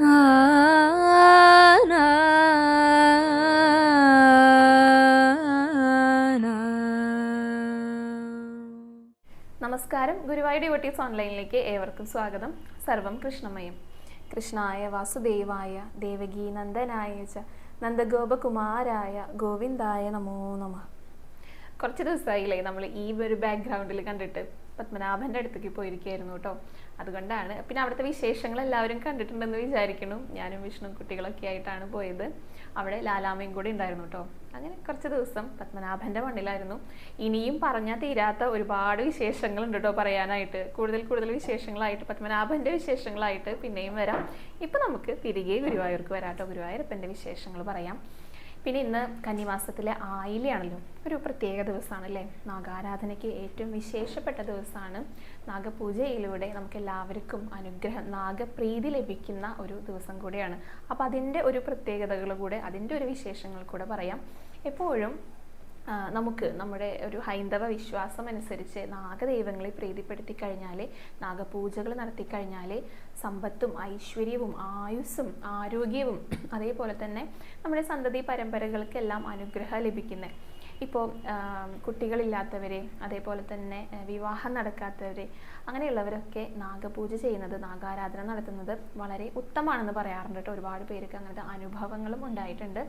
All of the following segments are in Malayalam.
നമസ്കാരം. ഗുരുവായൂർ ഡിവോട്ടീസ് ഓൺലൈനിലേക്ക് ഏവർക്കും സ്വാഗതം. സർവം കൃഷ്ണമയം. കൃഷ്ണായ വാസുദേവായ ദേവകീ നന്ദനായ ച നന്ദഗോപകുമാരായ ഗോവിന്ദായ നമോ നമ. കുറച്ച് ദിവസമായില്ലേ നമ്മൾ ഈ ഒരു ബാക്ക്ഗ്രൗണ്ടിൽ കണ്ടിട്ട്. പത്മനാഭന്റെ അടുത്തേക്ക് പോയിരിക്കുകയായിരുന്നു കേട്ടോ. അതുകൊണ്ടാണ്. പിന്നെ അവിടുത്തെ വിശേഷങ്ങൾ എല്ലാവരും കണ്ടിട്ടുണ്ടെന്ന് വിചാരിക്കുന്നു. ഞാനും വിഷ്ണു കുട്ടികളൊക്കെ ആയിട്ടാണ് പോയത്. അവിടെ ലാലാമയും കൂടി ഉണ്ടായിരുന്നു കേട്ടോ. അങ്ങനെ കുറച്ച് ദിവസം പത്മനാഭന്റെ മണ്ണിലായിരുന്നു. ഇനിയും പറഞ്ഞാൽ തീരാത്ത ഒരുപാട് വിശേഷങ്ങളുണ്ട് കേട്ടോ പറയാനായിട്ട്. കൂടുതൽ കൂടുതൽ വിശേഷങ്ങളായിട്ട് പത്മനാഭന്റെ വിശേഷങ്ങളായിട്ട് പിന്നെയും വരാം. ഇപ്പം നമുക്ക് തിരികെ ഗുരുവായൂർക്ക് വരാട്ടോ ഗുരുവായൂരപ്പന്റെ വിശേഷങ്ങൾ പറയാം. പിന്നെ ഇന്ന് കന്നിമാസത്തിലെ ആയിലയാണല്ലോ. ഒരു പ്രത്യേക ദിവസമാണ് അല്ലേ നാഗാരാധനയ്ക്ക് ഏറ്റവും വിശേഷപ്പെട്ട ദിവസമാണ്. നാഗപൂജയിലൂടെ നമുക്ക് എല്ലാവർക്കും അനുഗ്രഹം നാഗപ്രീതി ലഭിക്കുന്ന ഒരു ദിവസം കൂടിയാണ്. അപ്പോൾ അതിന്റെ ഒരു പ്രത്യേകതകൾ കൂടെ അതിന്റെ ഒരു വിശേഷങ്ങൾ കൂടെ പറയാം. എപ്പോഴും നമുക്ക് നമ്മുടെ ഒരു ഹൈന്ദവ വിശ്വാസം അനുസരിച്ച് നാഗദൈവങ്ങളെ പ്രീതിപ്പെടുത്തി കഴിഞ്ഞാൽ നാഗപൂജകൾ നടത്തി കഴിഞ്ഞാൽ സമ്പത്തും ഐശ്വര്യവും ആയുസ്സും ആരോഗ്യവും അതേപോലെ തന്നെ നമ്മുടെ സന്തതി പരമ്പരകൾക്കെല്ലാം അനുഗ്രഹം ലഭിക്കുന്നത് ഇപ്പോൾ കുട്ടികളില്ലാത്തവരെ അതേപോലെ തന്നെ വിവാഹം നടക്കാത്തവരെ അങ്ങനെയുള്ളവരൊക്കെ നാഗപൂജ ചെയ്യുന്നത് നാഗാരാധന നടത്തുന്നത് വളരെ ഉത്തമമാണെന്ന് പറയാറുണ്ട് കേട്ടോ. ഒരുപാട് പേർക്ക് അങ്ങനത്തെ അനുഭവങ്ങളും ഉണ്ടായിട്ടുണ്ട്.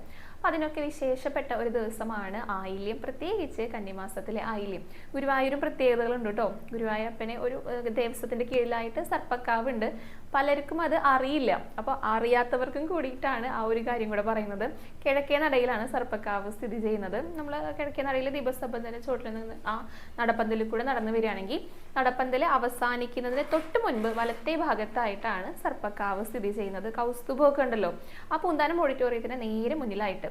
അതിനൊക്കെ വിശേഷപ്പെട്ട ഒരു ദിവസമാണ് ആയില്യം. പ്രത്യേകിച്ച് കന്നിമാസത്തിലെ ആയില്യം. ഗുരുവായൂരും പ്രത്യേകതകളുണ്ട് കേട്ടോ ഗുരുവായൂരപ്പനെ ഒരു ദേവസ്വത്തിന്റെ കീഴിലായിട്ട് സർപ്പക്കാവുണ്ട്. പലർക്കും അത് അറിയില്ല. അപ്പോൾ അറിയാത്തവർക്കും കൂടിയിട്ടാണ് ആ ഒരു കാര്യം കൂടെ പറയുന്നത്. കിഴക്കേ നടയിലാണ് സർപ്പക്കാവ് സ്ഥിതി ചെയ്യുന്നത്. നമ്മൾ കിഴക്കേ നടയിൽ ദീപസ്തംഭത്തിന്റെ ചോട്ടിൽ നിന്ന് ആ നടപ്പന്തലിൽ കൂടെ നടന്നു വരികയാണെങ്കിൽ നടപ്പന്തൽ അവസാനിക്കുന്നതിന് തൊട്ട് മുൻപ് വലത്തെ ഭാഗത്തായിട്ടാണ് സർപ്പക്കാവ് സ്ഥിതി ചെയ്യുന്നത്. കൗസ്തുഭമൊക്കെ ഉണ്ടല്ലോ. ആ പൂന്താനം ഓഡിറ്റോറിയത്തിന് നേരെ മുന്നിലായിട്ട്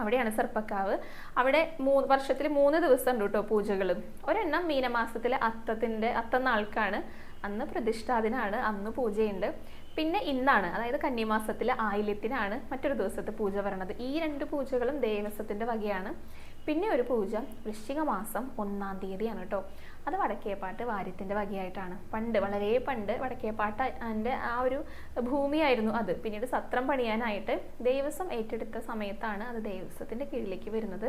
അവിടെയാണ് സർപ്പക്കാവ്. അവിടെ മൂ വർഷത്തിൽ മൂന്ന് ദിവസം ഉണ്ട് കേട്ടോ പൂജകളും. ഒരെണ്ണം മീനമാസത്തിലെ അത്തത്തിന്റെ അത്തനാൾക്കാണ് അന്ന് പ്രതിഷ്ഠാദിനാണ് അന്ന് പൂജയുണ്ട്. പിന്നെ ഇന്നാണ് അതായത് കന്നിമാസത്തിലെ ആയില്യത്തിനാണ് മറ്റൊരു ദിവസത്തെ പൂജ വരണത് ഈ രണ്ട് പൂജകളും ദേവസ്വത്തിന്റെ വകയാണ്. പിന്നെ ഒരു പൂജ വൃശ്ചിക മാസം ഒന്നാം തീയതിയാണ് കേട്ടോ. അത് വടക്കേപ്പാട്ട് വാര്യത്തിന്റെ വകയായിട്ടാണ്. പണ്ട് വളരെ പണ്ട് വടക്കേപ്പാട്ട് അതിന്റെ ആ ഒരു ഭൂമിയായിരുന്നു അത്. പിന്നീട് സത്രം പണിയാനായിട്ട് ദേവസ്വം ഏറ്റെടുത്ത സമയത്താണ് അത് ദേവസ്വത്തിന്റെ കീഴിലേക്ക് വരുന്നത്.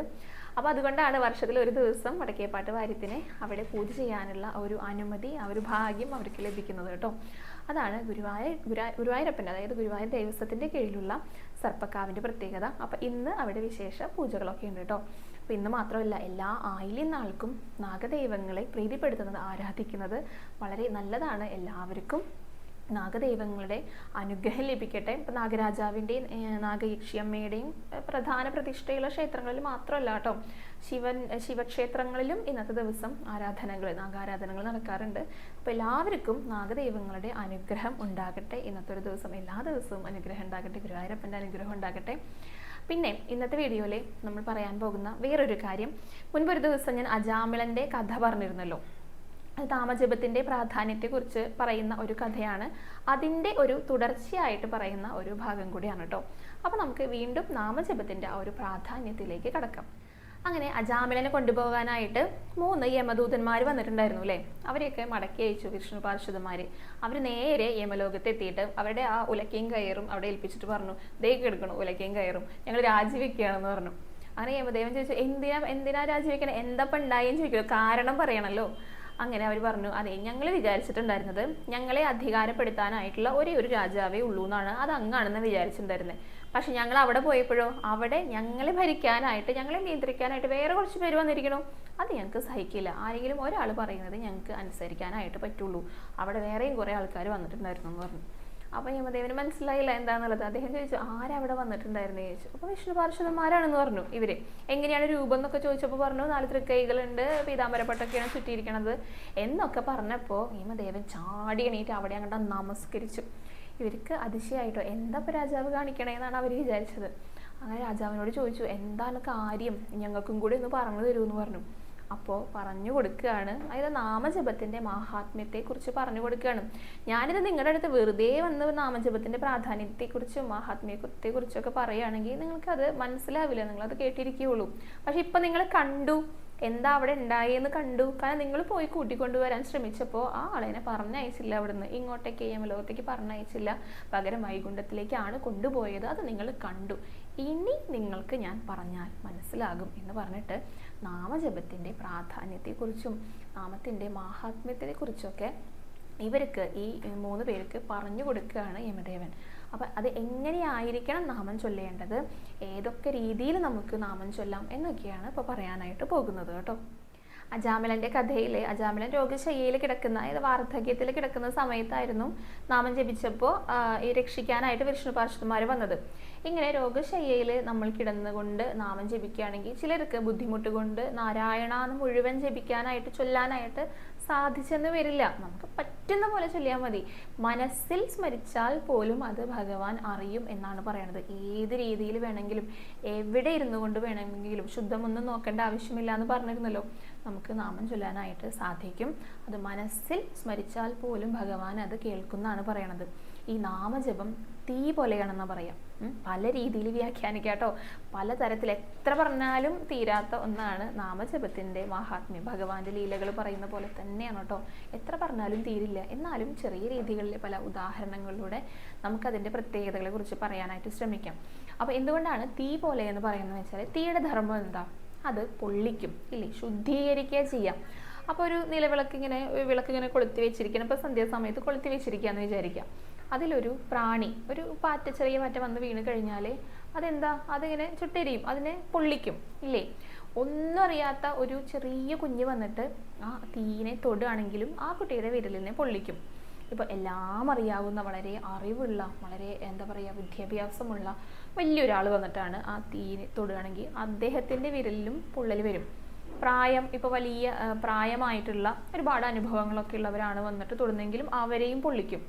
അപ്പോൾ അതുകൊണ്ടാണ് വർഷത്തിൽ ഒരു ദിവസം വടക്കേപ്പാട്ട് വാര്യത്തിനെ അവിടെ പൂജ ചെയ്യാനുള്ള ഒരു അനുമതി ആ ഒരു ഭാഗ്യം അവർക്ക് ലഭിക്കുന്നത് കേട്ടോ. അതാണ് ഗുരുവായൂർ ഗുരാ ഗുരുവായൂരപ്പന്റെ അതായത് ഗുരുവായൂർ ദേവസ്വത്തിന്റെ കീഴിലുള്ള സർപ്പക്കാവിന്റെ പ്രത്യേകത. അപ്പോൾ ഇന്ന് അവിടെ വിശേഷ പൂജകളൊക്കെ ഉണ്ട് കേട്ടോ. ഇന്ന് മാത്രമല്ല എല്ലാ ആയില്യം നാൾക്കും നാഗദൈവങ്ങളെ പ്രീതിപ്പെടുത്തുന്നത് ആരാധിക്കുന്നത് വളരെ നല്ലതാണ്. എല്ലാവർക്കും നാഗദൈവങ്ങളുടെ അനുഗ്രഹം ലഭിക്കട്ടെ. ഇപ്പം നാഗരാജാവിന്റെയും നാഗയക്ഷിയമ്മയുടെയും പ്രധാന പ്രതിഷ്ഠയുള്ള ക്ഷേത്രങ്ങളിൽ മാത്രമല്ല കേട്ടോ. ശിവൻ ശിവക്ഷേത്രങ്ങളിലും ഇന്നത്തെ ദിവസം ആരാധനകൾ നാഗാരാധനകൾ നടക്കാറുണ്ട്. അപ്പോൾ എല്ലാവർക്കും നാഗദൈവങ്ങളുടെ അനുഗ്രഹം ഉണ്ടാകട്ടെ. ഇന്നത്തെ ഒരു ദിവസം എല്ലാ ദിവസവും അനുഗ്രഹം ഉണ്ടാകട്ടെ. ഗുരുവായൂരപ്പന്റെ അനുഗ്രഹം ഉണ്ടാകട്ടെ. പിന്നെ ഇന്നത്തെ വീഡിയോയിൽ നമ്മൾ പറയാൻ പോകുന്ന വേറൊരു കാര്യം. മുൻപൊരു ദിവസം ഞാൻ അജാമിളന്റെ കഥ പറഞ്ഞിരുന്നല്ലോ. അത് നാമജപത്തിന്റെ പ്രാധാന്യത്തെക്കുറിച്ച് പറയുന്ന ഒരു കഥയാണ്. അതിന്റെ ഒരു തുടർച്ചയായിട്ട് പറയുന്ന ഒരു ഭാഗം കൂടിയാണ് കേട്ടോ അപ്പോൾ നമുക്ക് വീണ്ടും നാമജപത്തിന്റെ ആ ഒരു പ്രാധാന്യത്തിലേക്ക് കടക്കാം. അങ്ങനെ അജാമിളനെ കൊണ്ടുപോകാനായിട്ട് മൂന്ന് യമദൂതന്മാർ വന്നിട്ടുണ്ടായിരുന്നു അല്ലേ? അവരെയൊക്കെ മടക്കി അയച്ചു വിഷ്ണു പാർശ്വതന്മാർ അവർ നേരെ യമലോകത്ത് എത്തിയിട്ട് അവരുടെ ആ ഉലക്കയും കയറും അവിടെ ഏൽപ്പിച്ചിട്ട് പറഞ്ഞു ദേ എടുക്കണം ഉലക്കയും കയറും. ഞങ്ങൾ രാജിവെക്കുകയാണെന്ന് പറഞ്ഞു. അങ്ങനെ യമദേവൻ ചോദിച്ചു എന്തിനാ എന്തിനാ രാജിവെക്കണം? എന്തപ്പം ഉണ്ടായെന്ന് ചോദിക്കുന്നു കാരണം പറയണല്ലോ. അങ്ങനെ അവർ പറഞ്ഞു അതെ ഞങ്ങൾ വിചാരിച്ചിട്ടുണ്ടായിരുന്നത് ഞങ്ങളെ അധികാരപ്പെടുത്താനായിട്ടുള്ള ഒരേ ഒരു രാജാവേ ഉള്ളൂ എന്നാണ് അത് അങ്ങാണെന്ന് വിചാരിച്ചിട്ടുണ്ടായിരുന്നത് പക്ഷെ ഞങ്ങൾ അവിടെ പോയപ്പോഴോ അവിടെ ഞങ്ങളെ ഭരിക്കാനായിട്ട് ഞങ്ങളെ നിയന്ത്രിക്കാനായിട്ട് വേറെ കുറച്ച് പേര് വന്നിരിക്കണോ അത് ഞങ്ങൾക്ക് സഹിക്കില്ല. ആരെങ്കിലും ഒരാൾ പറയുന്നത് ഞങ്ങൾക്ക് അനുസരിക്കാനായിട്ട് പറ്റുള്ളൂ. അവിടെ വേറെയും കുറേ ആൾക്കാർ വന്നിട്ടുണ്ടായിരുന്നു എന്ന് പറഞ്ഞു. അപ്പോൾ യമദേവന് മനസ്സിലായില്ല എന്താന്നുള്ളത്. അദ്ദേഹം ചോദിച്ചു ആരവിടെ വന്നിട്ടുണ്ടായിരുന്നു? ചോദിച്ചു. അപ്പോൾ വിഷ്ണു പാർശ്വന്മാരാണെന്ന് പറഞ്ഞു ഇവർ. എങ്ങനെയാണ് രൂപം? എന്നൊക്കെ ചോദിച്ചപ്പോൾ പറഞ്ഞു നാല് തൃക്കൈകളുണ്ട് പീതാംബരപ്പട്ടൊക്കെയാണ് ചുറ്റിയിരിക്കണത്. എന്നൊക്കെ പറഞ്ഞപ്പോൾ യമദേവൻ ചാടി എണീറ്റ് അവിടെ അങ്ങോട്ട് നമസ്കരിച്ചു. ഇവർക്ക് അതിശയായിട്ടോ എന്താ ഇപ്പോൾ രാജാവ് കാണിക്കണേന്നാണ് അവർ വിചാരിച്ചത്. അങ്ങനെ രാജാവിനോട് ചോദിച്ചു എന്താണ് കാര്യം? ഞങ്ങൾക്കും കൂടി ഒന്ന് പറഞ്ഞു തരുമെന്ന് പറഞ്ഞു. അപ്പോൾ പറഞ്ഞു കൊടുക്കുകയാണ്. അതായത് നാമജപത്തിന്റെ മഹാത്മ്യത്തെക്കുറിച്ച് പറഞ്ഞു കൊടുക്കുകയാണ്. ഞാനിത് നിങ്ങളുടെ അടുത്ത് വെറുതെ വന്ന് നാമജപത്തിന്റെ പ്രാധാന്യത്തെക്കുറിച്ചും മാഹാത്മ്യത്തെക്കുറിച്ചൊക്കെ പറയുകയാണെങ്കിൽ നിങ്ങൾക്കത് മനസ്സിലാവില്ല. നിങ്ങളത് കേട്ടിരിക്കുകയുള്ളൂ. പക്ഷെ ഇപ്പം നിങ്ങൾ കണ്ടു. എന്താ അവിടെ ഉണ്ടായെന്ന് കണ്ടു. കാരണം നിങ്ങൾ പോയി കൂട്ടിക്കൊണ്ടുവരാൻ ശ്രമിച്ചപ്പോൾ ആ ആളെന്നെ പറഞ്ഞയച്ചില്ല അവിടുന്ന്. ഇങ്ങോട്ടേക്ക് യമലോകത്തേക്ക് പറഞ്ഞയച്ചില്ല. പകരം വൈകുണ്ഠത്തിലേക്കാണ് കൊണ്ടുപോയത്. അത് നിങ്ങൾ കണ്ടു. ഇനി നിങ്ങൾക്ക് ഞാൻ പറഞ്ഞാൽ മനസ്സിലാകും എന്ന് പറഞ്ഞിട്ട് നാമജപത്തിന്റെ പ്രാധാന്യത്തെക്കുറിച്ചും നാമത്തിന്റെ മാഹാത്മ്യത്തെക്കുറിച്ചൊക്കെ ഇവർക്ക് ഈ മൂന്ന് പേർക്ക് പറഞ്ഞു കൊടുക്കുകയാണ് യമദേവൻ. അപ്പം അത് എങ്ങനെയായിരിക്കണം നാമം ചൊല്ലേണ്ടത്? ഏതൊക്കെ രീതിയിൽ നമുക്ക് നാമം ചൊല്ലാം എന്നൊക്കെയാണ് ഇപ്പോൾ പറയാനായിട്ട് പോകുന്നത് കേട്ടോ. അജാമിലന്റെ കഥയിൽ അജാമിലൻ രോഗശയ്യയിൽ കിടക്കുന്ന അതായത് വാർദ്ധക്യത്തിൽ കിടക്കുന്ന സമയത്തായിരുന്നു നാമം ജപിച്ചപ്പോൾ ഈ രക്ഷിക്കാനായിട്ട് വിഷ്ണു പാർശ്വന്മാർ വന്നത്. ഇങ്ങനെ രോഗശയ്യയിൽ നമ്മൾ കിടന്നുകൊണ്ട് നാമം ജപിക്കുകയാണെങ്കിൽ ചിലർക്ക് ബുദ്ധിമുട്ട് കൊണ്ട് നാരായണ എന്ന് മുഴുവൻ ജപിക്കാനായിട്ട് ചൊല്ലാനായിട്ട് സാധിച്ചെന്ന് വരില്ല. നമുക്ക് പറ്റുന്ന പോലെ ചൊല്ലിയാൽ മതി. മനസ്സിൽ സ്മരിച്ചാൽ പോലും അത് ഭഗവാൻ അറിയും എന്നാണ് പറയുന്നത് ഏത് രീതിയിൽ വേണമെങ്കിലും എവിടെ ഇരുന്നു കൊണ്ട് വേണമെങ്കിലും ശുദ്ധമൊന്നും നോക്കേണ്ട ആവശ്യമില്ല എന്ന് പറഞ്ഞിരുന്നല്ലോ. നമുക്ക് നാമം ചൊല്ലാനായിട്ട് സാധിക്കും. അത് മനസ്സിൽ സ്മരിച്ചാൽ പോലും ഭഗവാൻ അത് കേൾക്കുന്നതാണ് പറയണത്. ഈ നാമജപം തീ പോലെയാണെന്ന് പറയാം. പല രീതിയിൽ വ്യാഖ്യാനിക്കാം പല തരത്തിൽ എത്ര പറഞ്ഞാലും തീരാത്ത ഒന്നാണ് നാമജപത്തിന്റെ മഹാത്മ്യം. ഭഗവാന്റെ ലീലകൾ പറയുന്ന പോലെ തന്നെയാണ് കേട്ടോ. എത്ര പറഞ്ഞാലും തീരില്ല. എന്നാലും ചെറിയ രീതികളിലെ പല ഉദാഹരണങ്ങളിലൂടെ നമുക്കതിന്റെ പ്രത്യേകതകളെ കുറിച്ച് പറയാനായിട്ട് ശ്രമിക്കാം. അപ്പോൾ എന്തുകൊണ്ടാണ് തീ പോലെ എന്ന് പറയുന്നത് വെച്ചാൽ തീയുടെ ധർമ്മം എന്താ? അത് പൊള്ളിക്കും ഇല്ലേ? ശുദ്ധീകരിക്കുക ചെയ്യാം. അപ്പോൾ ഒരു നിലവിളക്ക് ഇങ്ങനെ വിളക്ക് ഇങ്ങനെ കൊളുത്തി വെച്ചിരിക്കണം. ഇപ്പോൾ സന്ധ്യാസമയത്ത് കൊളുത്തി വെച്ചിരിക്കുക എന്ന് വിചാരിക്കാം. അതിലൊരു പ്രാണി ഒരു പാറ്റ ചെറിയ പാറ്റ വന്ന് വീണ് കഴിഞ്ഞാൽ അതെന്താ? അതിങ്ങനെ ചുട്ടെരിയും അതിനെ പൊള്ളിക്കും ഇല്ലേ? ഒന്നും അറിയാത്ത ഒരു ചെറിയ കുഞ്ഞ് വന്നിട്ട് ആ തീനെ തൊടുകയാണെങ്കിലും ആ കുട്ടിയുടെ വിരലിനെ പൊള്ളിക്കും. ഇപ്പോൾ എല്ലാം അറിയാവുന്ന വളരെ അറിവുള്ള വളരെ എന്താ പറയുക വിദ്യാഭ്യാസമുള്ള വലിയൊരാൾ വന്നിട്ടാണ് ആ തീനെ തൊടുകയാണെങ്കിൽ അദ്ദേഹത്തിന്റെ വിരലിലും പൊള്ളൽ വരും. പ്രായം ഇപ്പോൾ വലിയ പ്രായമായിട്ടുള്ള ഒരുപാട് അനുഭവങ്ങളൊക്കെ ഉള്ളവരാണ് വന്നിട്ട് തൊടുന്നെങ്കിലും അവരെയും പൊള്ളിക്കും.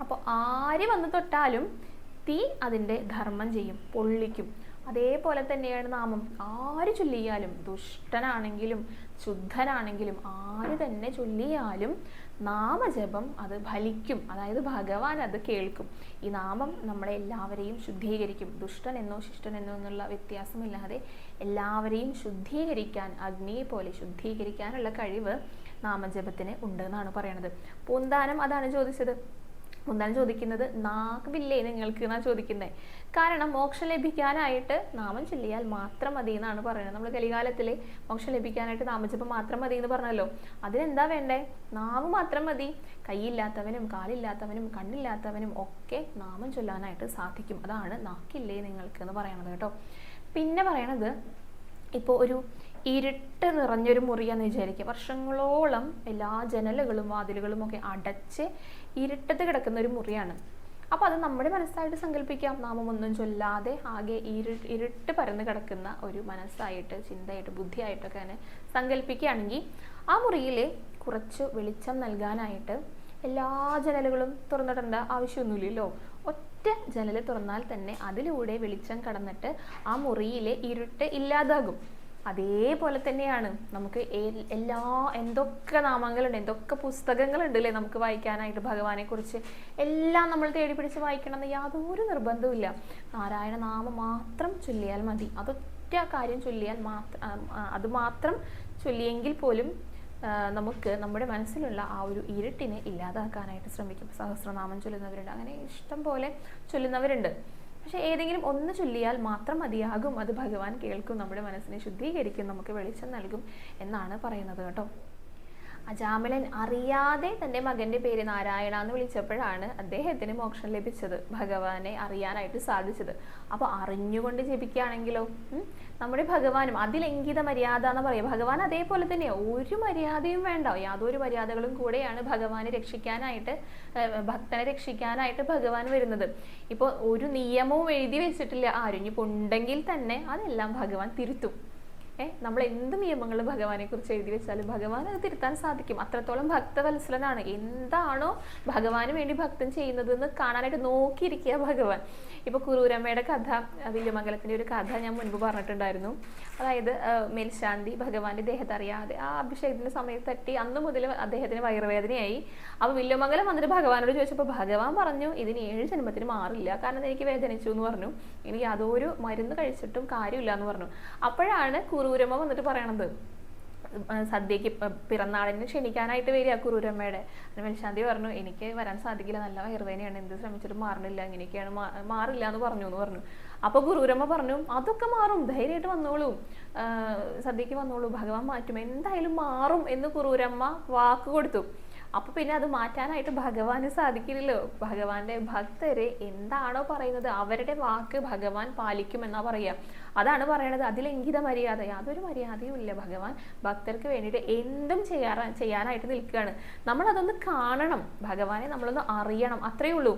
അപ്പോൾ ആര് വന്ന് തൊട്ടാലും തീ അതിന്റെ ധർമ്മം ചെയ്യും പൊള്ളിക്കും. അതേപോലെ തന്നെയാണ് നാമം. ആര് ചൊല്ലിയാലും ദുഷ്ടനാണെങ്കിലും ശുദ്ധനാണെങ്കിലും ആര് തന്നെ ചൊല്ലിയാലും നാമജപം അത് ഫലിക്കും. അതായത് ഭഗവാൻ അത് കേൾക്കും. ഈ നാമം നമ്മളെ എല്ലാവരെയും ശുദ്ധീകരിക്കും. ദുഷ്ടൻ എന്നോ ശിഷ്ടൻ എന്നോ എന്നുള്ള വ്യത്യാസമില്ലാതെ എല്ലാവരെയും ശുദ്ധീകരിക്കാൻ അഗ്നിയെ പോലെ ശുദ്ധീകരിക്കാനുള്ള കഴിവ് നാമജപത്തിന് ഉണ്ട് എന്നാണ് പറയണത്. പൂന്താനം അതാണ് ചോദിച്ചത്. ഒന്നാണ് ചോദിക്കുന്നത് നാഗമില്ലേ നിങ്ങൾക്ക് എന്നാണ് ചോദിക്കുന്നത്. കാരണം മോക്ഷം ലഭിക്കാനായിട്ട് നാമം ചൊല്ലിയാൽ മാത്രം മതി എന്നാണ് പറയുന്നത്. നമ്മൾ കലികാലത്തിൽ മോക്ഷം ലഭിക്കാനായിട്ട് നാമജപം മാത്രം മതി എന്ന് പറഞ്ഞല്ലോ. അതിനെന്താ വേണ്ടേ? നാവ് മാത്രം മതി. കൈയില്ലാത്തവനും കാലില്ലാത്തവനും കണ്ണില്ലാത്തവനും ഒക്കെ നാമം ചൊല്ലാനായിട്ട് സാധിക്കും. അതാണ് നാക്കില്ലേ നിങ്ങൾക്ക് എന്ന് പറയണത് കേട്ടോ. പിന്നെ പറയണത് ഇപ്പോൾ ഒരു ഇരുട്ട് നിറഞ്ഞൊരു മുറിയാന്ന് വിചാരിക്കുക. വർഷങ്ങളോളം എല്ലാ ജനലുകളും വാതിലുകളും ഒക്കെ അടച്ച് ഇരുട്ടത്ത് കിടക്കുന്ന ഒരു മുറിയാണ്. അപ്പോൾ അത് നമ്മുടെ മനസ്സായിട്ട് സങ്കല്പിക്കാം. നാമമൊന്നും ചൊല്ലാതെ ആകെ ഇരു ഇരുട്ട് പരന്ന് കിടക്കുന്ന ഒരു മനസ്സായിട്ട് ചിന്തയായിട്ട് ബുദ്ധിയായിട്ടൊക്കെ തന്നെ സങ്കല്പിക്കുകയാണെങ്കിൽ ആ മുറിയിൽ കുറച്ച് വെളിച്ചം നൽകാനായിട്ട് എല്ലാ ജനലുകളും തുറന്നിടേണ്ട ആവശ്യമൊന്നുമില്ലല്ലോ. ഒറ്റ ജനൽ തുറന്നാൽ തന്നെ അതിലൂടെ വെളിച്ചം കടന്നിട്ട് ആ മുറിയിലെ ഇരുട്ട് ഇല്ലാതാകും. അതേപോലെ തന്നെയാണ്. നമുക്ക് എല്ലാ എന്തൊക്കെ നാമങ്ങളുണ്ട് എന്തൊക്കെ പുസ്തകങ്ങളുണ്ട് അല്ലേ നമുക്ക് വായിക്കാനായിട്ട് ഭഗവാനെ കുറിച്ച് എല്ലാം നമ്മൾ തേടി പിടിച്ച് വായിക്കണം എന്ന് യാതൊരു നിർബന്ധവുമില്ല നാരായണ നാമം മാത്രം ചൊല്ലിയാൽ മതി. അതൊറ്റ കാര്യം ചൊല്ലിയാൽ മാത്രം അത് മാത്രം ചൊല്ലിയെങ്കിൽ പോലും നമുക്ക് നമ്മുടെ മനസ്സിലുള്ള ആ ഒരു ഇരുട്ടിനെ ഇല്ലാതാക്കാനായിട്ട് ശ്രമിക്കും. സഹസ്രനാമം ചൊല്ലുന്നവരുണ്ട്. അങ്ങനെ ഇഷ്ടം പോലെ ചൊല്ലുന്നവരുണ്ട്. പക്ഷെ ഏതെങ്കിലും ഒന്ന് ചൊല്ലിയാൽ മാത്രം മതിയാകും. അത് ഭഗവാൻ കേൾക്കും നമ്മുടെ മനസ്സിനെ ശുദ്ധീകരിക്കും നമുക്ക് വെളിച്ചം നൽകും എന്നാണ് പറയുന്നത് കേട്ടോ. അജാമിലൻ അറിയാതെ തന്റെ മകന്റെ പേര് നാരായണ എന്ന് വിളിച്ചപ്പോഴാണ് അദ്ദേഹത്തിന് മോക്ഷം ലഭിച്ചത് ഭഗവാനെ അറിയാനായിട്ട് സാധിച്ചത്. അപ്പോൾ അറിഞ്ഞുകൊണ്ട് ജപിക്കുകയാണെങ്കിലോ നമ്മുടെ ഭഗവാനും അതിലെങ്കിത മര്യാദ എന്ന് പറയും. ഭഗവാൻ അതേപോലെ തന്നെ ഒരു മര്യാദയും വേണ്ട. യാതൊരു മര്യാദകളും കൂടെയാണ് ഭഗവാനെ രക്ഷിക്കാനായിട്ട് ഭക്തനെ രക്ഷിക്കാനായിട്ട് ഭഗവാൻ വരുന്നത്. ഇപ്പോൾ ഒരു നിയമവും എഴുതി വെച്ചിട്ടില്ല. ആരും തന്നെ അതെല്ലാം ഭഗവാൻ തിരുത്തും. ഏ നമ്മൾ എന്ത് നിയമങ്ങൾ ഭഗവാനെ കുറിച്ച് എഴുതി വെച്ചാലും ഭഗവാൻ അത് തിരുത്താൻ സാധിക്കും. അത്രത്തോളം ഭക്തവത്സലനാണ്. എന്താണോ ഭഗവാന് വേണ്ടി ഭക്തൻ ചെയ്യുന്നത് എന്ന് കാണാനായിട്ട് നോക്കിയിരിക്കുക ഭഗവാൻ. ഇപ്പൊ കുറൂരമ്മയുടെ കഥ വില്യമംഗലത്തിന്റെ ഒരു കഥ ഞാൻ മുൻപ് പറഞ്ഞിട്ടുണ്ടായിരുന്നു. അതായത് മേൽശാന്തി ഭഗവാന്റെ ദേഹത്ത് അറിയാതെ ആ അഭിഷേകത്തിന്റെ സമയത്ത് തട്ടി അന്ന് മുതൽ അദ്ദേഹത്തിന് വയറുവേദനയായി. അപ്പൊ വില്യമംഗലം വന്നിട്ട് ഭഗവാനോട് ചോദിച്ചപ്പോൾ ഭഗവാൻ പറഞ്ഞു ഇതിന് ഏഴ് ജന്മത്തിന് മാറില്ല. കാരണം എനിക്ക് വേദനിച്ചു എന്ന് പറഞ്ഞു. ഇനി യാതൊരു മരുന്ന് കഴിച്ചിട്ടും കാര്യമില്ല എന്ന് പറഞ്ഞു. അപ്പോഴാണ് കുറൂരമ്മ വന്നിട്ട് പറയണത്. സദ്യക്ക് പിറന്നാളിന് ക്ഷണിക്കാനായിട്ട് വരിക കുറൂരമ്മയുടെ. അതിന് മേൽശാന്തി പറഞ്ഞു എനിക്ക് വരാൻ സാധിക്കില്ല നല്ല വയറുവേനയാണ് എന്ത് ശ്രമിച്ചിട്ട് മാറണില്ല ഇങ്ങനെയൊക്കെയാണ് മാ- മാറില്ല എന്ന് പറഞ്ഞു എന്ന് പറഞ്ഞു. അപ്പൊ ഗുരുരമ്മ പറഞ്ഞു അതൊക്കെ മാറും ധൈര്യമായിട്ട് വന്നോളൂ. സദ്യക്ക് വന്നോളൂ ഭഗവാൻ മാറ്റും എന്തായാലും മാറും എന്ന് കുറൂരമ്മ വാക്ക് കൊടുത്തു. അപ്പൊ പിന്നെ അത് മാറ്റാനായിട്ട് ഭഗവാന് സാധിക്കില്ലല്ലോ. ഭഗവാന്റെ ഭക്തര് എന്താണോ പറയുന്നത് അവരുടെ വാക്ക് ഭഗവാൻ പാലിക്കുമെന്നാ പറയാ. അതാണ് പറയണത്. അതിലെങ്കിത മര്യാദ. യാതൊരു മര്യാദയും ഇല്ല. ഭഗവാൻ ഭക്തർക്ക് വേണ്ടിയിട്ട് എന്തും ചെയ്യാറ ചെയ്യാനായിട്ട് നിൽക്കുകയാണ് നമ്മൾ അതൊന്ന് കാണണം. ഭഗവാനെ നമ്മളൊന്ന് അറിയണം. അത്രയേ ഉള്ളൂ.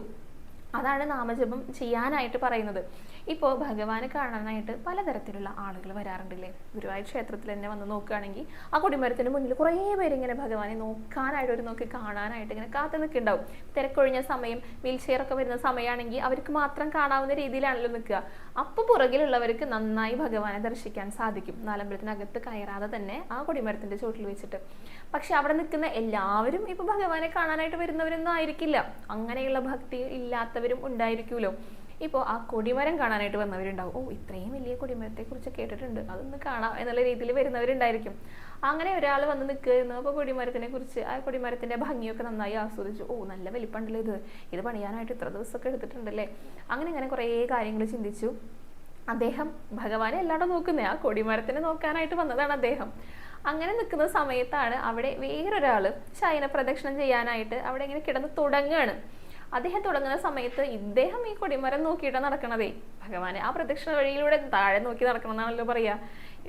അതാണ് നാമജപം ചെയ്യാനായിട്ട് പറയുന്നത്. ഇപ്പോൾ ഭഗവാനെ കാണാനായിട്ട് പലതരത്തിലുള്ള ആളുകൾ വരാറുണ്ടല്ലേ? ഗുരുവായൂർ ക്ഷേത്രത്തിൽ തന്നെ വന്ന് നോക്കുകയാണെങ്കിൽ ആ കൊടിമരത്തിന് മുന്നിൽ കുറേ പേര് ഇങ്ങനെ ഭഗവാനെ നോക്കാനായിട്ട് ഒരു നോക്കി കാണാനായിട്ട് ഇങ്ങനെ കാത്തു നിൽക്കുന്നുണ്ടാവും. തിരക്കൊഴിഞ്ഞ സമയം വീൽ ചെയറൊക്കെ വരുന്ന സമയമാണെങ്കിൽ അവർക്ക് മാത്രം കാണാവുന്ന രീതിയിലാണല്ലോ നിൽക്കുക. അപ്പോൾ പുറകിലുള്ളവർക്ക് നന്നായി ഭഗവാനെ ദർശിക്കാൻ സാധിക്കും. നാലമ്പലത്തിനകത്ത് കയറാതെ തന്നെ ആ കൊടിമരത്തിന്റെ ചുവട്ടിൽ വെച്ചിട്ട്. പക്ഷെ അവിടെ നിൽക്കുന്ന എല്ലാവരും ഇപ്പോൾ ഭഗവാനെ കാണാനായിട്ട് വരുന്നവരൊന്നും ആയിരിക്കില്ല. അങ്ങനെയുള്ള ഭക്തി ഇല്ലാത്തവരും ഉണ്ടായിരിക്കുമല്ലോ ഇപ്പോൾ ആ കൊടിമരം കാണാനായിട്ട് വന്നവരുണ്ടാവും. ഓ ഇത്രയും വലിയ കൊടിമരത്തെ കുറിച്ച് കേട്ടിട്ടുണ്ട്. അതൊന്ന് കാണാം എന്നുള്ള രീതിയിൽ വരുന്നവരുണ്ടായിരിക്കും. അങ്ങനെ ഒരാൾ വന്ന് നിൽക്കുന്നു അപ്പോൾ കൊടിമരത്തിനെ കുറിച്ച് ആ കൊടിമരത്തിന്റെ ഭംഗിയൊക്കെ നന്നായി ആസ്വദിച്ചു. ഓ നല്ല വലിപ്പമുണ്ടല്ലോ ഇത്. ഇത് പണിയാനായിട്ട് ഇത്ര ദിവസമൊക്കെ എടുത്തിട്ടുണ്ടല്ലേ? അങ്ങനെ അങ്ങനെ കുറേ കാര്യങ്ങൾ ചിന്തിച്ചു. അദ്ദേഹം ഭഗവാനെ അല്ലാണ്ട് നോക്കുന്നേ. ആ കൊടിമരത്തിനെ നോക്കാനായിട്ട് വന്നതാണ് അദ്ദേഹം. അങ്ങനെ നിൽക്കുന്ന സമയത്താണ് അവിടെ വേറൊരാൾ ശയന പ്രദക്ഷിണം ചെയ്യാനായിട്ട് അവിടെ ഇങ്ങനെ കിടന്ന് തുടങ്ങുകയാണ് അദ്ദേഹം തുടങ്ങുന്ന സമയത്ത് ഇദ്ദേഹം ഈ കൊടിമരം നോക്കിയിട്ട് നടക്കണതേ. ഭഗവാനെ ആ പ്രദക്ഷിണ വഴിയിലൂടെ താഴെ നോക്കി നടക്കണമെന്നാണല്ലോ പറയാ.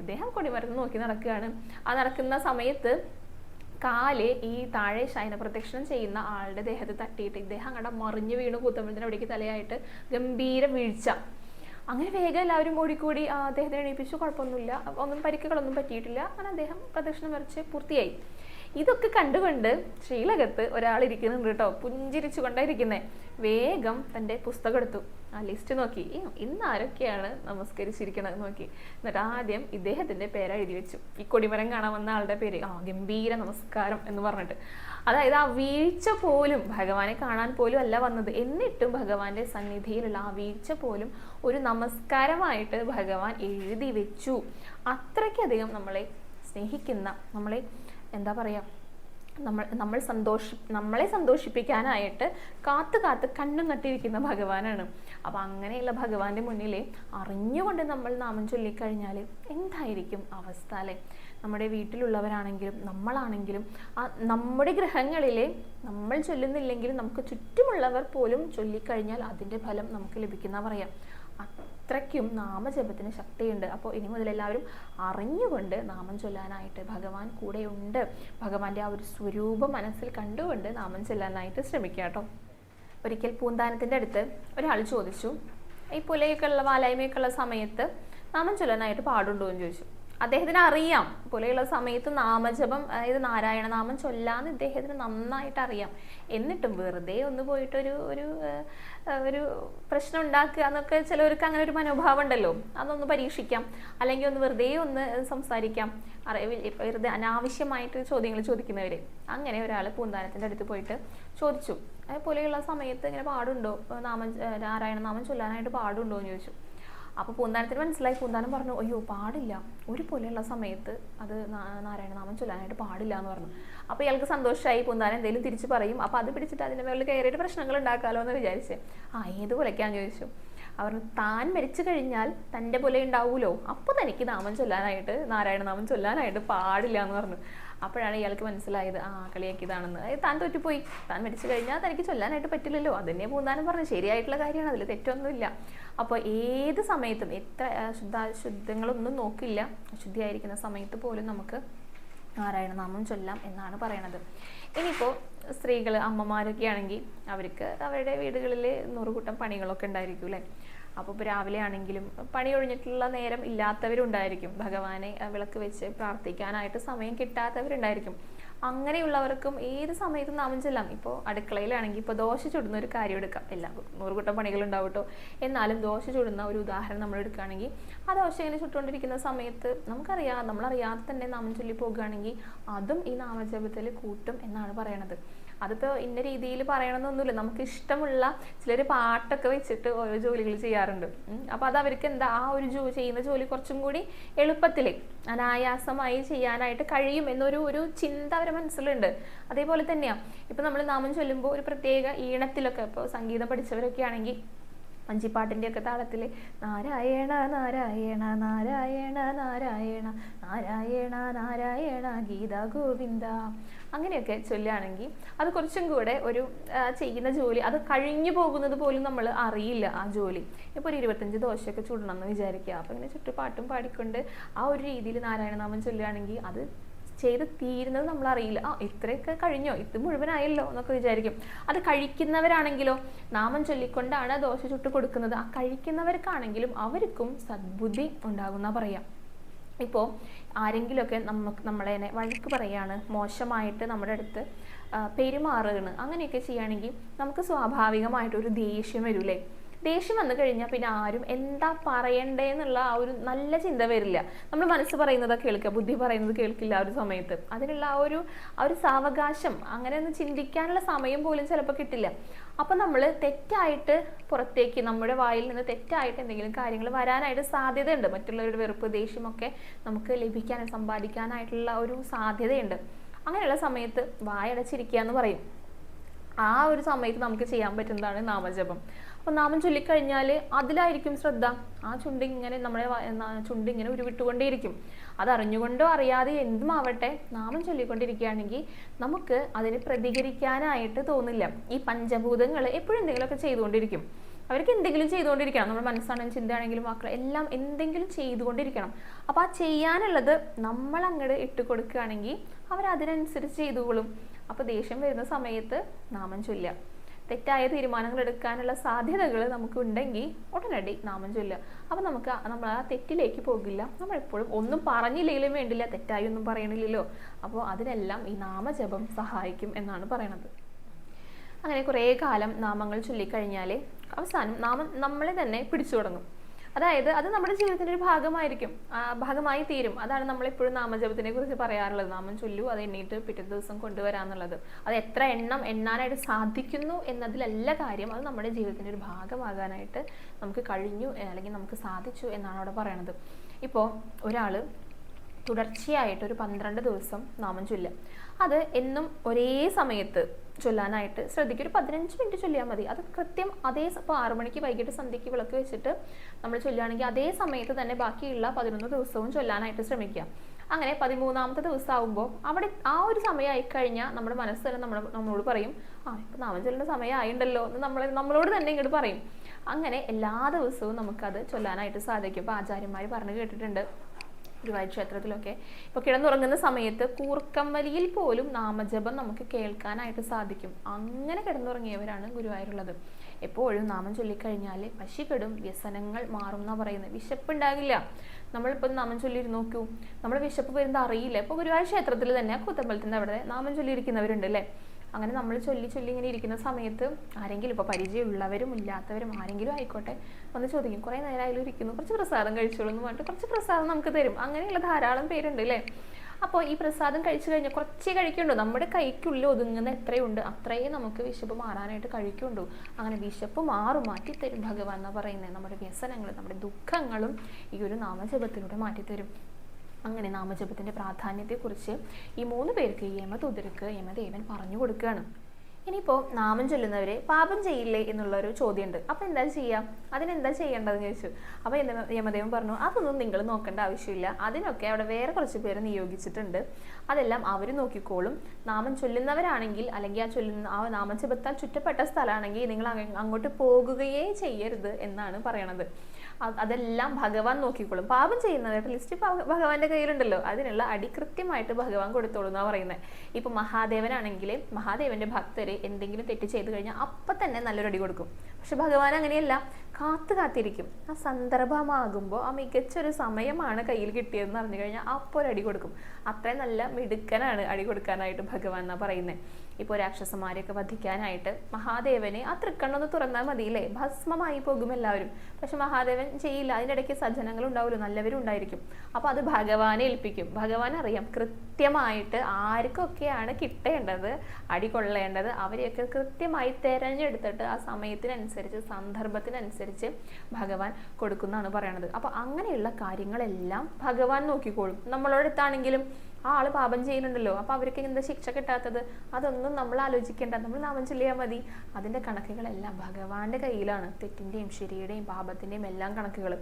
ഇദ്ദേഹം കൊടിമരം നോക്കി നടക്കുകയാണ്. ആ നടക്കുന്ന സമയത്ത് കാൽ ഈ താഴെ ശയന പ്രദക്ഷിണം ചെയ്യുന്ന ആളുടെ ദേഹത്ത് തട്ടിയിട്ട് ഇദ്ദേഹം അങ്ങോട്ട് മറിഞ്ഞു വീണു കൂത്തമ്പലത്തിന് അവിടേക്ക് തലയായിട്ട് ഗംഭീര വീഴ്ച. അങ്ങനെ വേഗം എല്ലാവരും ഓടിക്കൂടി അദ്ദേഹത്തെ എണീപ്പിച്ചു. കുഴപ്പമൊന്നുമില്ല. ഒന്നും പരിക്കുകളൊന്നും പറ്റിയിട്ടില്ല. അങ്ങനെ അദ്ദേഹം പ്രദക്ഷിണം വരച്ച് പൂർത്തിയായി. ഇതൊക്കെ കണ്ടുകൊണ്ട് ശ്രീലകത്ത് ഒരാൾ ഇരിക്കുന്നുണ്ട് കേട്ടോ. പുഞ്ചിരിച്ചു കൊണ്ടേ വേഗം തന്റെ പുസ്തകം എടുത്തു ആ ലിസ്റ്റ് നോക്കി. ഇന്ന് ആരൊക്കെയാണ് നമസ്കരിച്ചിരിക്കണത് നോക്കി. എന്നിട്ട് ആദ്യം ഇദ്ദേഹത്തിന്റെ പേര് എഴുതി വെച്ചു. ഈ കൊടിമരം കാണാൻ വന്ന ആളുടെ പേര്. ആ ഗംഭീര നമസ്കാരം എന്ന് പറഞ്ഞിട്ട്. അതായത് ആ വീഴ്ച പോലും ഭഗവാനെ കാണാൻ പോലും അല്ല വന്നത്. എന്നിട്ടും ഭഗവാന്റെ സന്നിധിയിലുള്ള ആ വീഴ്ച പോലും ഒരു നമസ്കാരമായിട്ട് ഭഗവാൻ എഴുതി വെച്ചു. അത്രയ്ക്കധികം നമ്മളെ സ്നേഹിക്കുന്ന നമ്മളെ എന്താ പറയാ നമ്മൾ നമ്മൾ സന്തോഷി നമ്മളെ സന്തോഷിപ്പിക്കാനായിട്ട് കാത്തു കാത്ത് കണ്ണു നട്ടിരിക്കുന്ന ഭഗവാനാണ്. അപ്പൊ അങ്ങനെയുള്ള ഭഗവാന്റെ മുന്നിൽ അറിഞ്ഞുകൊണ്ട് നമ്മൾ നാമം ചൊല്ലിക്കഴിഞ്ഞാൽ എന്തായിരിക്കും അവസ്ഥ അല്ലെ? നമ്മുടെ വീട്ടിലുള്ളവരാണെങ്കിലും നമ്മളാണെങ്കിലും ആ നമ്മുടെ ഗ്രഹങ്ങളിലെ നമ്മൾ ചൊല്ലുന്നില്ലെങ്കിലും നമുക്ക് ചുറ്റുമുള്ളവർ പോലും ചൊല്ലിക്കഴിഞ്ഞാൽ അതിന്റെ ഫലം നമുക്ക് ലഭിക്കുന്ന പറയാം. അത്രയ്ക്കും നാമജപത്തിന് ശക്തിയുണ്ട്. അപ്പോൾ ഇനി മുതൽ എല്ലാവരും അറിഞ്ഞുകൊണ്ട് നാമം ചൊല്ലാനായിട്ട് ഭഗവാൻ കൂടെയുണ്ട്. ഭഗവാന്റെ ആ ഒരു സ്വരൂപം മനസ്സിൽ കണ്ടുകൊണ്ട് നാമം ചൊല്ലാനായിട്ട് ശ്രമിക്കുക കേട്ടോ. ഒരിക്കൽ പൂന്താനത്തിന്റെ അടുത്ത് ഒരാൾ ചോദിച്ചു ഈ പുലയൊക്കെ ഉള്ള വാലായ്മയൊക്കെ ഉള്ള സമയത്ത് നാമം ചൊല്ലാനായിട്ട് പാടുണ്ടോ? എന്ന് ചോദിച്ചു. അദ്ദേഹത്തിന് അറിയാം. പുലയുള്ള സമയത്ത് നാമജപം അതായത് നാരായണ നാമം ചൊല്ലാന്ന് ഇദ്ദേഹത്തിന് നന്നായിട്ട് അറിയാം. എന്നിട്ടും വെറുതെ ഒന്ന് പോയിട്ടൊരു ഒരു ഒരു പ്രശ്നം ഉണ്ടാക്കുക എന്നൊക്കെ ചിലവർക്ക് അങ്ങനെ ഒരു മനോഭാവം ഉണ്ടല്ലോ. അതൊന്ന് പരീക്ഷിക്കാം. അല്ലെങ്കിൽ ഒന്ന് വെറുതെ ഒന്ന് സംസാരിക്കാം. വെറുതെ അനാവശ്യമായിട്ട് ചോദ്യങ്ങൾ ചോദിക്കുന്നവരെ. അങ്ങനെ ഒരാൾ പൂന്താനത്തിന്റെ അടുത്ത് പോയിട്ട് ചോദിച്ചു. പുലയുള്ള സമയത്ത് ഇങ്ങനെ പാടുണ്ടോ? നാമം നാരായണ നാമം ചൊല്ലാനായിട്ട് പാടുണ്ടോ? എന്ന് ചോദിച്ചു. അപ്പോൾ പൂന്താനത്തിന് മനസ്സിലായി. പൂന്താനം പറഞ്ഞു അയ്യോ പാടില്ല. ഒരു പോലെയുള്ള സമയത്ത് അത് നാരായണ നാമം ചൊല്ലാനായിട്ട് പാടില്ല എന്ന് പറഞ്ഞു. അപ്പോൾ ഇയാൾക്ക് സന്തോഷമായി പൂന്താനം എന്തെങ്കിലും തിരിച്ച് പറയും. അപ്പോൾ അത് പിടിച്ചിട്ട് അതിന്റെ മേളിൽ കയറിയിട്ട് പ്രശ്നങ്ങൾ ഉണ്ടാക്കാമല്ലോ എന്ന് വിചാരിച്ചേ. ആ ഏത് പോലെക്കാന്ന് ചോദിച്ചു? അവർ താൻ മരിച്ചു കഴിഞ്ഞാൽ തന്റെ പോലെ ഉണ്ടാവൂലോ? അപ്പോൾ തനിക്ക് നാമം ചൊല്ലാനായിട്ട് നാരായണ നാമം ചൊല്ലാനായിട്ട് പാടില്ല എന്ന് പറഞ്ഞു. അപ്പോഴാണ് ഇയാൾക്ക് മനസ്സിലായത് ആ കളിയാക്കിയതാണെന്ന്. അതായത് താൻ തോറ്റുപോയി താൻ മരിച്ചു കഴിഞ്ഞാൽ തനിക്ക് ചൊല്ലാനായിട്ട് പറ്റില്ലല്ലോ. അതന്നെ പൂന്താനം പറഞ്ഞു. ശരിയായിട്ടുള്ള കാര്യമാണ്. അതിൽ തെറ്റൊന്നുമില്ല. അപ്പോൾ ഏത് സമയത്തും എത്ര ശുദ്ധാശുദ്ധങ്ങളൊന്നും ശുദ്ധ ശുദ്ധങ്ങളൊന്നും നോക്കില്ല. അശുദ്ധിയായിരിക്കുന്ന സമയത്ത് പോലും നമുക്ക് നാരായണനാമം ചൊല്ലാം എന്നാണ് പറയണത്. ഇനിയിപ്പോൾ സ്ത്രീകൾ അമ്മമാരൊക്കെ ആണെങ്കിൽ അവർക്ക് അവരുടെ വീടുകളിൽ നൂറുകൂട്ടം പണികളൊക്കെ ഉണ്ടായിരിക്കും അല്ലേ? അപ്പോൾ രാവിലെ ആണെങ്കിലും പണി ഒഴിഞ്ഞിട്ടുള്ള നേരം ഇല്ലാത്തവരുണ്ടായിരിക്കും. ഭഗവാനെ വിളക്ക് വെച്ച് പ്രാർത്ഥിക്കാനായിട്ട് സമയം കിട്ടാത്തവരുണ്ടായിരിക്കും. അങ്ങനെയുള്ളവർക്കും ഏത് സമയത്തും നാമം ചെല്ലാം. ഇപ്പോൾ അടുക്കളയിലാണെങ്കിൽ ഇപ്പോൾ ദോശ ചുടുന്ന ഒരു കാര്യം എടുക്കാം. എല്ലാം നൂറുകൂട്ടം പണികളുണ്ടാവും കേട്ടോ എന്നാലും ദോശ ചുടുന്ന ഒരു ഉദാഹരണം നമ്മൾ എടുക്കുകയാണെങ്കിൽ ആ ദോശ ഇങ്ങനെ ചുട്ടുകൊണ്ടിരിക്കുന്ന സമയത്ത് നമുക്കറിയാം നമ്മളറിയാതെ തന്നെ നാമം ചൊല്ലി പോകുകയാണെങ്കിൽ അതും ഈ നാമജപത്തിൽ കൂട്ടും എന്നാണ് പറയണത്. അതിപ്പോൾ ഇന്ന രീതിയിൽ പറയണമെന്നൊന്നുമില്ല നമുക്ക് ഇഷ്ടമുള്ള ചിലർ പാട്ടൊക്കെ വെച്ചിട്ട് ഓരോ ജോലികൾ ചെയ്യാറുണ്ട്. അപ്പോൾ അത് അവർക്ക് എന്താ ആ ഒരു ജോ ചെയ്യുന്ന ജോലി കുറച്ചും കൂടി എളുപ്പത്തിൽ അനായാസമായി ചെയ്യാനായിട്ട് കഴിയും എന്നൊരു ഒരു ചിന്ത അവരുടെ മനസ്സിലുണ്ട്. അതേപോലെ തന്നെയാണ് ഇപ്പം നമ്മൾ നാമം ചൊല്ലുമ്പോൾ ഒരു പ്രത്യേക ഈണത്തിലൊക്കെ ഇപ്പോൾ സംഗീതം പഠിച്ചവരൊക്കെ ആണെങ്കിൽ വഞ്ചിപ്പാട്ടിന്റെ ഒക്കെ താളത്തിൽ നാരായണ നാരായണ നാരായണ നാരായണ നാരായണ നാരായണ ഗീത ഗോവിന്ദ അങ്ങനെയൊക്കെ ചൊല്ലുകയാണെങ്കിൽ അത് കുറച്ചും കൂടെ ഒരു ചെയ്യുന്ന ജോലി അത് കഴിഞ്ഞു പോകുന്നത് പോലും നമ്മൾ അറിയില്ല ആ ജോലി. ഇപ്പോൾ ഒരു ഇരുപത്തഞ്ച് ദോശയൊക്കെ ചുടണം എന്ന് വിചാരിക്കുക. അപ്പോൾ ഇങ്ങനെ ചുറ്റുപാട്ടും പാടിക്കൊണ്ട് ആ ഒരു രീതിയിൽ നാരായണനാമം ചൊല്ലുകയാണെങ്കിൽ അത് ചെയ്ത് തീരുന്നത് നമ്മൾ അറിയില്ല ആ ഇത്രയൊക്കെ കഴിഞ്ഞോ? ഇത് മുഴുവനായല്ലോ എന്നൊക്കെ വിചാരിക്കും. അത് കഴിക്കുന്നവരാണെങ്കിലോ? നാമം ചൊല്ലിക്കൊണ്ടാണ് ദോശ ചുട്ട് കൊടുക്കുന്നത്. ആ കഴിക്കുന്നവർക്കാണെങ്കിലും അവർക്കും സദ്ബുദ്ധി ഉണ്ടാകുന്ന പറയാം. ഇപ്പോൾ ആരെങ്കിലുമൊക്കെ നമുക്ക് നമ്മളെ വഴക്ക് പറയാണ്. മോശമായിട്ട് നമ്മുടെ അടുത്ത് പെരുമാറുകയാണ്. അങ്ങനെയൊക്കെ ചെയ്യുകയാണെങ്കിൽ നമുക്ക് സ്വാഭാവികമായിട്ട് ഒരു ദേഷ്യം വരൂലേ ദേഷ്യം വന്നു കഴിഞ്ഞാൽ പിന്നെ ആരും എന്താ പറയണ്ടേ എന്നുള്ള ആ ഒരു നല്ല ചിന്ത വരില്ല. നമ്മൾ മനസ്സ് പറയുന്നത് കേൾക്കുക ബുദ്ധി പറയുന്നത് കേൾക്കില്ല ആ ഒരു സമയത്ത്. അതിനുള്ള ആ ഒരു ആ ഒരു സാവകാശം അങ്ങനെ ഒന്ന് ചിന്തിക്കാനുള്ള സമയം പോലും ചിലപ്പോൾ കിട്ടില്ല. അപ്പം നമ്മൾ തെറ്റായിട്ട് പുറത്തേക്ക് നമ്മുടെ വായിൽ നിന്ന് തെറ്റായിട്ട് എന്തെങ്കിലും കാര്യങ്ങൾ വരാനായിട്ട് സാധ്യതയുണ്ട്. മറ്റുള്ളവരുടെ വെറുപ്പ് ദേഷ്യമൊക്കെ നമുക്ക് ലഭിക്കാൻ സമ്പാദിക്കാനായിട്ടുള്ള ഒരു സാധ്യതയുണ്ട്. അങ്ങനെയുള്ള സമയത്ത് വായടച്ചിരിക്കുക എന്ന് പറയും. ആ ഒരു സമയത്ത് നമുക്ക് ചെയ്യാൻ പറ്റുന്നതാണ് നാമജപം. അപ്പോൾ നാമം ചൊല്ലിക്കഴിഞ്ഞാൽ അതിലായിരിക്കും ശ്രദ്ധ. ആ ചുണ്ട് ഇങ്ങനെ നമ്മുടെ ചുണ്ടി ചുണ്ട് ഇങ്ങനെ ഉരുവിട്ടുകൊണ്ടേയിരിക്കും. അതറിഞ്ഞുകൊണ്ടോ അറിയാതെ എന്തുമാവട്ടെ നാമം ചൊല്ലിക്കൊണ്ടിരിക്കുകയാണെങ്കിൽ നമുക്ക് അതിന് പ്രതികരിക്കാനായിട്ട് തോന്നില്ല. ഈ പഞ്ചഭൂതങ്ങൾ എപ്പോഴും എന്തെങ്കിലുമൊക്കെ ചെയ്തുകൊണ്ടിരിക്കും. അവർക്ക് എന്തെങ്കിലും ചെയ്തുകൊണ്ടിരിക്കണം. നമ്മുടെ മനസ്സാണെങ്കിലും ചിന്തയാണെങ്കിലും വാക്കുകൾ എല്ലാം എന്തെങ്കിലും ചെയ്തുകൊണ്ടിരിക്കണം. അപ്പോൾ ആ ചെയ്യാനുള്ളത് നമ്മൾ അങ്ങോട്ട് ഇട്ട് കൊടുക്കുകയാണെങ്കിൽ അവർ അതിനനുസരിച്ച് ചെയ്തുകൊള്ളും. അപ്പോൾ ദേഷ്യം വരുന്ന സമയത്ത് നാമം ചൊല്ലുക. തെറ്റായ തീരുമാനങ്ങൾ എടുക്കാനുള്ള സാധ്യതകൾ നമുക്ക് ഉണ്ടെങ്കിൽ ഉടനടി നാമം ചൊല്ലുക. അപ്പം നമുക്ക് നമ്മൾ ആ തെറ്റിലേക്ക് പോകില്ല. നമ്മൾ എപ്പോഴും ഒന്നും പറഞ്ഞില്ലെങ്കിലും വേണ്ടില്ല തെറ്റായി ഒന്നും പറയണില്ലല്ലോ. അപ്പോൾ അതിനെല്ലാം ഈ നാമജപം സഹായിക്കും എന്നാണ് പറയണത്. അങ്ങനെ കുറേ കാലം നാമങ്ങൾ ചൊല്ലിക്കഴിഞ്ഞാൽ അവസാനം നാമം നമ്മളെ തന്നെ പിടിച്ചു തുടങ്ങും. അതായത് അത് നമ്മുടെ ജീവിതത്തിന്റെ ഒരു ഭാഗമായിരിക്കും. ഭാഗമായി തീരും. അതാണ് നമ്മളെപ്പോഴും നാമജപത്തിനെ കുറിച്ച് പറയാറുള്ളത്. നാമം ചൊല്ലു അത് എണ്ണീട്ട് പിറ്റേ ദിവസം കൊണ്ടുവരാന്നുള്ളത് അത് എത്ര എണ്ണം എണ്ണാനായിട്ട് സാധിക്കുന്നു എന്നതിലല്ല കാര്യം. അത് നമ്മുടെ ജീവിതത്തിന്റെ ഒരു ഭാഗമാകാനായിട്ട് നമുക്ക് കഴിഞ്ഞു അല്ലെങ്കിൽ നമുക്ക് സാധിച്ചു എന്നാണ് അവിടെ പറയണത്. ഇപ്പോൾ ഒരാൾ തുടർച്ചയായിട്ട് ഒരു പന്ത്രണ്ട് ദിവസം നാമം ചൊല്ലുക. അത് എന്നും ഒരേ സമയത്ത് ചൊല്ലാനായിട്ട് ശ്രദ്ധിക്കുക ഒരു പതിനഞ്ച് മിനിറ്റ് ചൊല്ലിയാൽ മതി. അത് കൃത്യം അതേ ഇപ്പോൾ ആറു മണിക്ക് വൈകിട്ട് സന്ധ്യയ്ക്ക് വിളക്ക് വെച്ചിട്ട് നമ്മൾ ചൊല്ലുകയാണെങ്കിൽ അതേ സമയത്ത് തന്നെ ബാക്കിയുള്ള പതിനൊന്ന് ദിവസവും ചൊല്ലാനായിട്ട് ശ്രമിക്കുക. അങ്ങനെ പതിമൂന്നാമത്തെ ദിവസം ആകുമ്പോൾ അവിടെ ആ ഒരു സമയമായി കഴിഞ്ഞാൽ നമ്മുടെ മനസ്സ് തന്നെ നമ്മൾ നമ്മളോട് പറയും ആ ഇപ്പം നാമം ചൊല്ലുന്ന സമയമായിണ്ടല്ലോ എന്ന് നമ്മൾ നമ്മളോട് തന്നെ ഇങ്ങോട്ട് പറയും. അങ്ങനെ എല്ലാ ദിവസവും നമുക്കത് ചൊല്ലാനായിട്ട് സാധിക്കും. ഇപ്പോൾ ആചാര്യന്മാർ പറഞ്ഞു കേട്ടിട്ടുണ്ട്. ഗുരുവായൂർ ക്ഷേത്രത്തിലൊക്കെ ഇപ്പോൾ കിടന്നുറങ്ങുന്ന സമയത്ത് കൂർക്കം വലിയിൽ പോലും നാമജപം നമുക്ക് കേൾക്കാനായിട്ട് സാധിക്കും. അങ്ങനെ കിടന്നുറങ്ങിയവരാണ് ഗുരുവായൂരുള്ളത്. എപ്പോഴും നാമം ചൊല്ലിക്കഴിഞ്ഞാൽ പശികെടും വ്യസനങ്ങൾ മാറും എന്നാ പറയുന്നത്. വിശപ്പുണ്ടാകില്ല. നമ്മളിപ്പോൾ നാമം ചൊല്ലിയിരുന്നു നോക്കൂ. നമ്മൾ വിശപ്പ് വരുന്നത് അറിയില്ല. ഇപ്പോൾ ഗുരുവായൂർ ക്ഷേത്രത്തിൽ തന്നെ കൂത്തമ്പലത്തിന്റെ അവിടെ നാമം ചൊല്ലിയിരിക്കുന്നവരുണ്ട് അല്ലേ? അങ്ങനെ നമ്മൾ ചൊല്ലി ചൊല്ലി ഇങ്ങനെ ഇരിക്കുന്ന സമയത്ത് ആരെങ്കിലും ഇപ്പോൾ പരിചയമുള്ളവരും ഇല്ലാത്തവരും ആരെങ്കിലും ആയിക്കോട്ടെ ഒന്ന് ചോദിക്കും കുറേ നേരമായാലും ഇരിക്കുന്നു കുറച്ച് പ്രസാദം കഴിച്ചോളൂ എന്ന് പറഞ്ഞിട്ട് കുറച്ച് പ്രസാദം നമുക്ക് തരും. അങ്ങനെയുള്ള ധാരാളം പേരുണ്ട് അല്ലേ? അപ്പോൾ ഈ പ്രസാദം കഴിച്ചു കഴിഞ്ഞാൽ കുറച്ചേ കഴിക്കുള്ളൂ നമ്മുടെ കൈക്കുള്ളിൽ ഒതുങ്ങുന്ന എത്രയുണ്ട് അത്രയേ നമുക്ക് വിശപ്പ് മാറാനായിട്ട് കഴിക്കുള്ളൂ അങ്ങനെ വിശപ്പ് മാറും മാറ്റിത്തരും ഭഗവാൻ എന്ന് പറയുന്നത് നമ്മുടെ വ്യസനങ്ങൾ നമ്മുടെ ദുഃഖങ്ങളും ഈ ഒരു നാമജപത്തിലൂടെ മാറ്റിത്തരും. അങ്ങനെ നാമജപത്തിന്റെ പ്രാധാന്യത്തെക്കുറിച്ച് ഈ മൂന്ന് പേർക്ക് യമതുതിർക്ക് യമദേവൻ പറഞ്ഞു കൊടുക്കുകയാണ്. ഇനിയിപ്പോൾ നാമം ചൊല്ലുന്നവരെ പാപം ചെയ്യില്ലേ എന്നുള്ള എന്നുള്ളൊരു ചോദ്യമുണ്ട്. അപ്പോൾ എന്താ ചെയ്യാം? അതിനെന്താ ചെയ്യേണ്ടതെന്ന് ചോദിച്ചു. അപ്പോൾ യമ- യമദേവൻ പറഞ്ഞു അതൊന്നും നിങ്ങൾ നോക്കേണ്ട ആവശ്യമില്ല. അതിനൊക്കെ അവിടെ വേറെ കുറച്ച് പേര് നിയോഗിച്ചിട്ടുണ്ട്. അതെല്ലാം അവർ നോക്കിക്കോളും. നാമം ചൊല്ലുന്നവരാണെങ്കിൽ അല്ലെങ്കിൽ ആ ചൊല്ലുന്ന ആ നാമജപത്താൽ ചുറ്റപ്പെട്ട സ്ഥലമാണെങ്കിൽ നിങ്ങൾ അങ്ങോട്ട് പോകുകയേ ചെയ്യരുത് എന്നാണ് പറയണത്. അതെല്ലാം ഭഗവാൻ നോക്കിക്കോളും. പാപം ചെയ്യുന്നവരുടെ ലിസ്റ്റ് ഭഗവാന്റെ കയ്യിലുണ്ടല്ലോ. അതിനുള്ള അടി കൃത്യമായിട്ട് ഭഗവാൻ കൊടുത്തോളൂ എന്നാണ് പറയുന്നത് ഇപ്പൊ മഹാദേവനാണെങ്കിൽ മഹാദേവന്റെ ഭക്തര് എന്തെങ്കിലും തെറ്റ് ചെയ്തു കഴിഞ്ഞാൽ അപ്പം തന്നെ നല്ലൊരു അടി കൊടുക്കും. പക്ഷെ ഭഗവാൻ അങ്ങനെയല്ല കാത്തു കാത്തിരിക്കും. ആ സന്ദർഭമാകുമ്പോൾ ആ മികച്ചൊരു സമയമാണ് കയ്യിൽ കിട്ടിയതെന്ന് അറിഞ്ഞു കഴിഞ്ഞാൽ അപ്പോൾ ഒരു അടി കൊടുക്കും. അത്രയും നല്ല മിടുക്കനാണ് അടി കൊടുക്കാനായിട്ട് ഭഗവാൻ എന്നാണ് പറയുന്നത് ഇപ്പോൾ രാക്ഷസന്മാരെയൊക്കെ വധിക്കാനായിട്ട് മഹാദേവനെ ആ തൃക്കണ്ണൊന്ന് തുറന്നാൽ മതി മതിയില്ലേ? ഭസ്മമായി പോകും എല്ലാവരും. പക്ഷെ മഹാദേവൻ ചെയ്യില്ല. അതിനിടയ്ക്ക് സജ്ജനങ്ങൾ ഉണ്ടാവുമല്ലോ. നല്ലവരും ഉണ്ടായിരിക്കും. അപ്പോൾ അത് ഭഗവാനെ ഏൽപ്പിക്കും. ഭഗവാൻ അറിയാം കൃത്യമായിട്ട് ആർക്കൊക്കെയാണ് കിട്ടേണ്ടത് അടി കൊള്ളേണ്ടത്. അവരെയൊക്കെ കൃത്യമായി തെരഞ്ഞെടുത്തിട്ട് ആ സമയത്തിനനുസരിച്ച് സന്ദർഭത്തിനനുസരിച്ച് ഭഗവാൻ കൊടുക്കുന്നതാണ് പറയണത്. അപ്പോൾ അങ്ങനെയുള്ള കാര്യങ്ങളെല്ലാം ഭഗവാൻ നോക്കിക്കോളും. നമ്മളോടത്താണെങ്കിലും ആ ആൾ പാപം ചെയ്യുന്നുണ്ടല്ലോ. അപ്പൊ അവർക്ക് എന്താ ശിക്ഷ കിട്ടാത്തത്? അതൊന്നും നമ്മൾ ആലോചിക്കേണ്ട. നമ്മൾ നാമം ചൊല്ലിയാൽ മതി. അതിന്റെ കണക്കുകളെല്ലാം ഭഗവാന്റെ കയ്യിലാണ്. തെറ്റിന്റെയും ശരിയുടെയും പാപത്തിന്റെയും എല്ലാം കണക്കുകൾ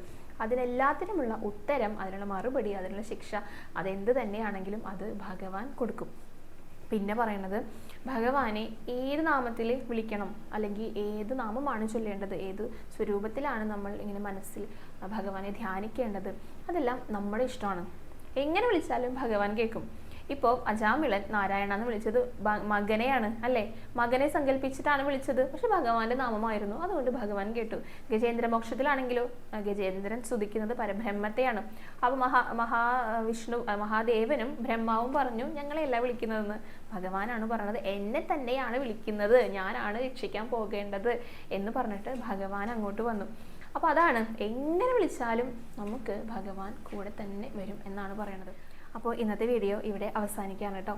അതിനെല്ലാത്തിനുമുള്ള ഉത്തരം അതിനുള്ള മറുപടി അതിനുള്ള ശിക്ഷ അതെന്ത് തന്നെയാണെങ്കിലും അത് ഭഗവാൻ കൊടുക്കും. പിന്നെ പറയണത് ഭഗവാനെ ഏത് നാമത്തിൽ വിളിക്കണം? അല്ലെങ്കിൽ ഏത് നാമമാണ് ചൊല്ലേണ്ടത്? ഏത് സ്വരൂപത്തിലാണ് നമ്മൾ ഇങ്ങനെ മനസ്സിൽ ഭഗവാനെ ധ്യാനിക്കേണ്ടത്? അതെല്ലാം നമ്മുടെ ഇഷ്ടമാണ്. എങ്ങനെ വിളിച്ചാലും ഭഗവാൻ കേൾക്കും. ഇപ്പോൾ അജാമിളൻ നാരായണ എന്ന് വിളിച്ചത് മകനെയാണ് അല്ലേ? മകനെ സങ്കല്പിച്ചിട്ടാണ് വിളിച്ചത്. പക്ഷെ ഭഗവാന്റെ നാമമായിരുന്നു. അതുകൊണ്ട് ഭഗവാൻ കേട്ടു. ഗജേന്ദ്ര മോക്ഷത്തിലാണെങ്കിലോ? ഗജേന്ദ്രൻ സ്തുതിക്കുന്നത് പരബ്രഹ്മത്തെയാണ്. അപ്പോൾ മഹാ മഹാവിഷ്ണു മഹാദേവനും ബ്രഹ്മാവും പറഞ്ഞു ഞങ്ങളെയല്ല വിളിക്കുന്നതെന്ന്. ഭഗവാനാണ് പറഞ്ഞത് എന്നെ തന്നെയാണ് വിളിക്കുന്നത്. ഞാനാണ് രക്ഷിക്കാൻ പോകേണ്ടത്. എന്ന് പറഞ്ഞിട്ട് ഭഗവാൻ അങ്ങോട്ട് വന്നു. അപ്പോൾ അതാണ് എങ്ങനെ വിളിച്ചാലും നമുക്ക് ഭഗവാൻ കൂടെ തന്നെ വരും എന്നാണ് പറയണത്. അപ്പോൾ ഇന്നത്തെ വീഡിയോ ഇവിടെ അവസാനിക്കുകയാണ് കേട്ടോ.